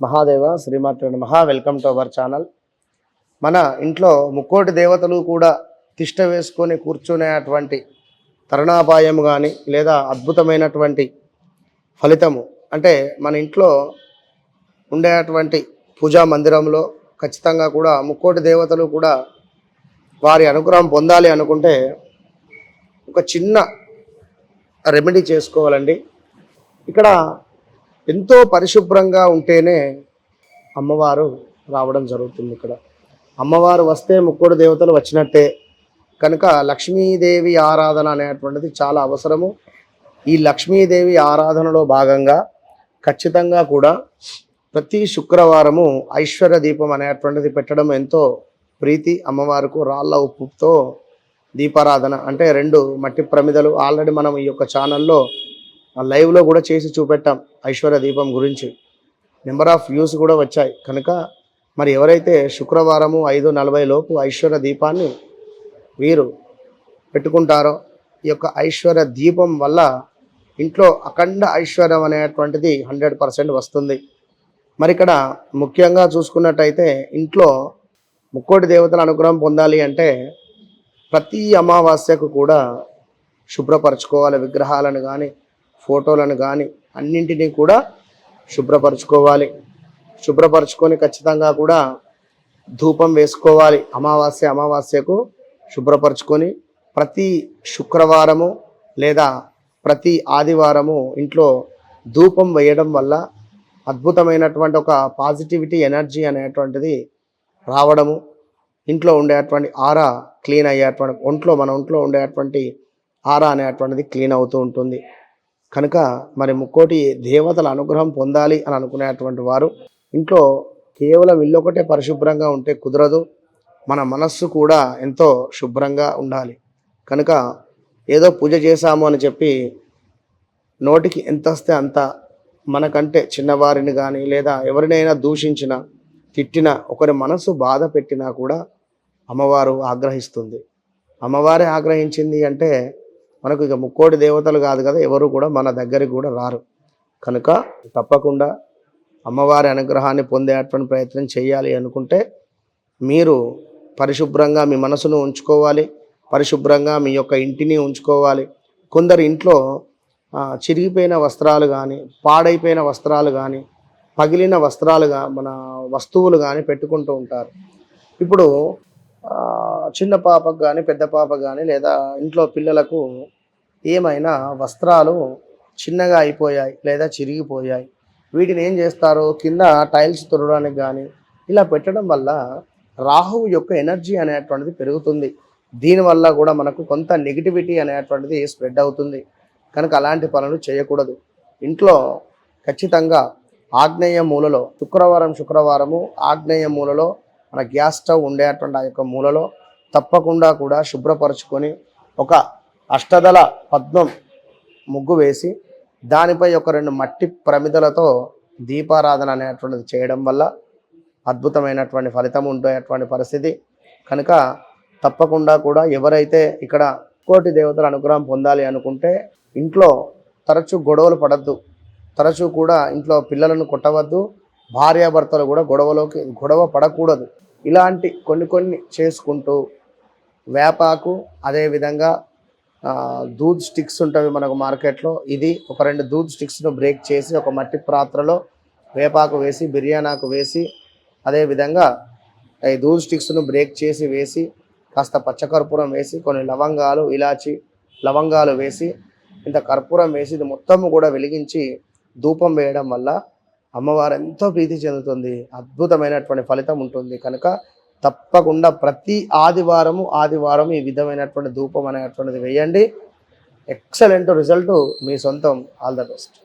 మహాదేవ శ్రీమాత్రి మహా welcome to our channel మన ఇంట్లో ముక్కోటి దేవతలు కూడా తిష్ట వేసుకొని కూర్చునేటువంటి తరుణాపాయం కానీ లేదా అద్భుతమైనటువంటి ఫలితము అంటే మన ఇంట్లో ఉండేటువంటి పూజా మందిరంలో ఖచ్చితంగా కూడా ముక్కోటి దేవతలు కూడా వారి అనుగ్రహం పొందాలి అనుకుంటే ఒక చిన్న రెమెడీ చేసుకోవాలండి. ఇక్కడ ఎంతో పరిశుభ్రంగా ఉంటేనే అమ్మవారు రావడం జరుగుతుంది ఇక్కడ. అమ్మవారు వస్తే ముక్కోడు దేవతలు వచ్చినట్టే. కనుక లక్ష్మీదేవి ఆరాధన అనేటువంటిది చాలా అవసరము. ఈ లక్ష్మీదేవి ఆరాధనలో భాగంగా ఖచ్చితంగా కూడా ప్రతి శుక్రవారము ఐశ్వర్య దీపం అనేటువంటిది పెట్టడం ఎంతో ప్రీతి. అమ్మవారికి రాళ్ళ ఉప్పుతో దీపారాధన అంటే రెండు మట్టి ప్రమిదలు. ఆల్రెడీ మనం ఈ యొక్క ఛానల్లో లైవ్లో కూడా చేసి చూపెట్టాం ఐశ్వర్య దీపం గురించి. నెంబర్ ఆఫ్ వ్యూస్ కూడా వచ్చాయి. కనుక మరి ఎవరైతే శుక్రవారము ఐదు నలభై లోపు ఐశ్వర్య దీపాన్ని వీరు పెట్టుకుంటారో ఈ యొక్క ఐశ్వర్య దీపం వల్ల ఇంట్లో అఖండ ఐశ్వర్యం అనేటువంటిది హండ్రెడ్ పర్సెంట్ వస్తుంది. మరి ఇక్కడ ముఖ్యంగా చూసుకున్నట్టయితే ఇంట్లో ముక్కోటి దేవతల అనుగ్రహం పొందాలి అంటే ప్రతి అమావాస్యకు కూడా శుభ్రపరచుకోవాలి విగ్రహాలను కానీ ఫోటోలను కానీ అన్నింటినీ కూడా శుభ్రపరచుకోవాలి. శుభ్రపరచుకొని ఖచ్చితంగా కూడా ధూపం వేసుకోవాలి. అమావాస్య అమావాస్యకు శుభ్రపరచుకొని ప్రతి శుక్రవారము లేదా ప్రతి ఆదివారము ఇంట్లో ధూపం వేయడం వల్ల అద్భుతమైనటువంటి ఒక పాజిటివిటీ ఎనర్జీ అనేటువంటిది రావడము ఇంట్లో ఉండేటువంటి ఆరా క్లీన్ అయ్యేటువంటి ఒంట్లో మన ఒంట్లో ఉండేటువంటి ఆరా అనేటువంటిది క్లీన్ అవుతూ ఉంటుంది. కనుక మరి ముక్కోటి దేవతల అనుగ్రహం పొందాలి అని అనుకునేటువంటి వారు ఇంట్లో కేవలం ఇల్లు ఒకటే పరిశుభ్రంగా ఉంటే కుదరదు. మన మనస్సు కూడా ఎంతో శుభ్రంగా ఉండాలి. కనుక ఏదో పూజ చేశాము అని చెప్పి నోటికి ఎంత వస్తే అంత మనకంటే చిన్నవారిని కానీ లేదా ఎవరినైనా దూషించిన తిట్టిన ఒకరి మనసు బాధ పెట్టినా కూడా అమ్మవారు ఆగ్రహిస్తుంది. అమ్మవారే ఆగ్రహించింది అంటే మనకు ఇక ముక్కోటి దేవతలు కాదు కదా ఎవరు కూడా మన దగ్గరికి కూడా రారు. కనుక తప్పకుండా అమ్మవారి అనుగ్రహాన్ని పొందేటువంటి ప్రయత్నం చేయాలి అనుకుంటే మీరు పరిశుభ్రంగా మీ మనసును ఉంచుకోవాలి పరిశుభ్రంగా మీ యొక్క ఇంటిని ఉంచుకోవాలి. కొందరు ఇంట్లో చిరిగిపోయిన వస్త్రాలు కానీ పాడైపోయిన వస్త్రాలు కానీ పగిలిన వస్త్రాలుగా మన వస్తువులు కానీ పెట్టుకుంటూ ఉంటారు. ఇప్పుడు చిన్న పాపకు కానీ పెద్ద పాపకు కానీ లేదా ఇంట్లో పిల్లలకు ఏమైనా వస్త్రాలు చిన్నగా అయిపోయాయి లేదా చిరిగిపోయాయి వీటిని ఏం చేస్తారు? కింద టైల్స్ తుడడానికి కానీ ఇలా పెట్టడం వల్ల రాహువు యొక్క ఎనర్జీ అనేటువంటిది పెరుగుతుంది. దీనివల్ల కూడా మనకు కొంత నెగిటివిటీ అనేటువంటిది స్ప్రెడ్ అవుతుంది. కనుక అలాంటి పనులు చేయకూడదు. ఇంట్లో ఖచ్చితంగా ఆగ్నేయ మూలలో శుక్రవారం శుక్రవారము ఆగ్నేయ మూలలో మన గ్యాస్ స్టవ్ ఉండేటువంటి ఆ యొక్క మూలలో తప్పకుండా కూడా శుభ్రపరచుకొని ఒక అష్టదళ పద్మం ముగ్గు వేసి దానిపై ఒక రెండు మట్టి ప్రమిదలతో దీపారాధన అనేటువంటిది చేయడం వల్ల అద్భుతమైనటువంటి ఫలితం ఉండేటువంటి పరిస్థితి. కనుక తప్పకుండా కూడా ఎవరైతే ఇక్కడ కోటి దేవతల అనుగ్రహం పొందాలి అనుకుంటే ఇంట్లో తరచూ గొడవలు పడద్దు. తరచూ కూడా ఇంట్లో పిల్లలను కొట్టవద్దు. భార్యాభర్తలు కూడా గొడవలోకి గొడవ పడకూడదు. ఇలాంటి కొన్ని కొన్ని చేసుకుంటూ వేపాకు అదేవిధంగా దూద్ స్టిక్స్ ఉంటవి మనకు మార్కెట్లో. ఇది ఒక రెండు దూద్ స్టిక్స్ను బ్రేక్ చేసి ఒక మట్టి పాత్రలో వేపాకు వేసి బిర్యానాకు వేసి అదేవిధంగా ఈ దూద్ స్టిక్స్ను బ్రేక్ చేసి వేసి కాస్త పచ్చకర్పూరం వేసి కొన్ని లవంగాలు ఇలాచి లవంగాలు వేసి ఇంత కర్పూరం వేసి ఇది మొత్తము కూడా వెలిగించి ధూపం వేయడం వల్ల అమ్మవారు ఎంతో ప్రీతి చెందుతుంది అద్భుతమైనటువంటి ఫలితం ఉంటుంది. కనుక తప్పకుండా ప్రతి ఆదివారము ఆదివారం ఈ విధమైనటువంటి ధూపం అనేటువంటిది వేయండి. ఎక్సలెంట్ రిజల్ట్ మీ సొంతం. All the best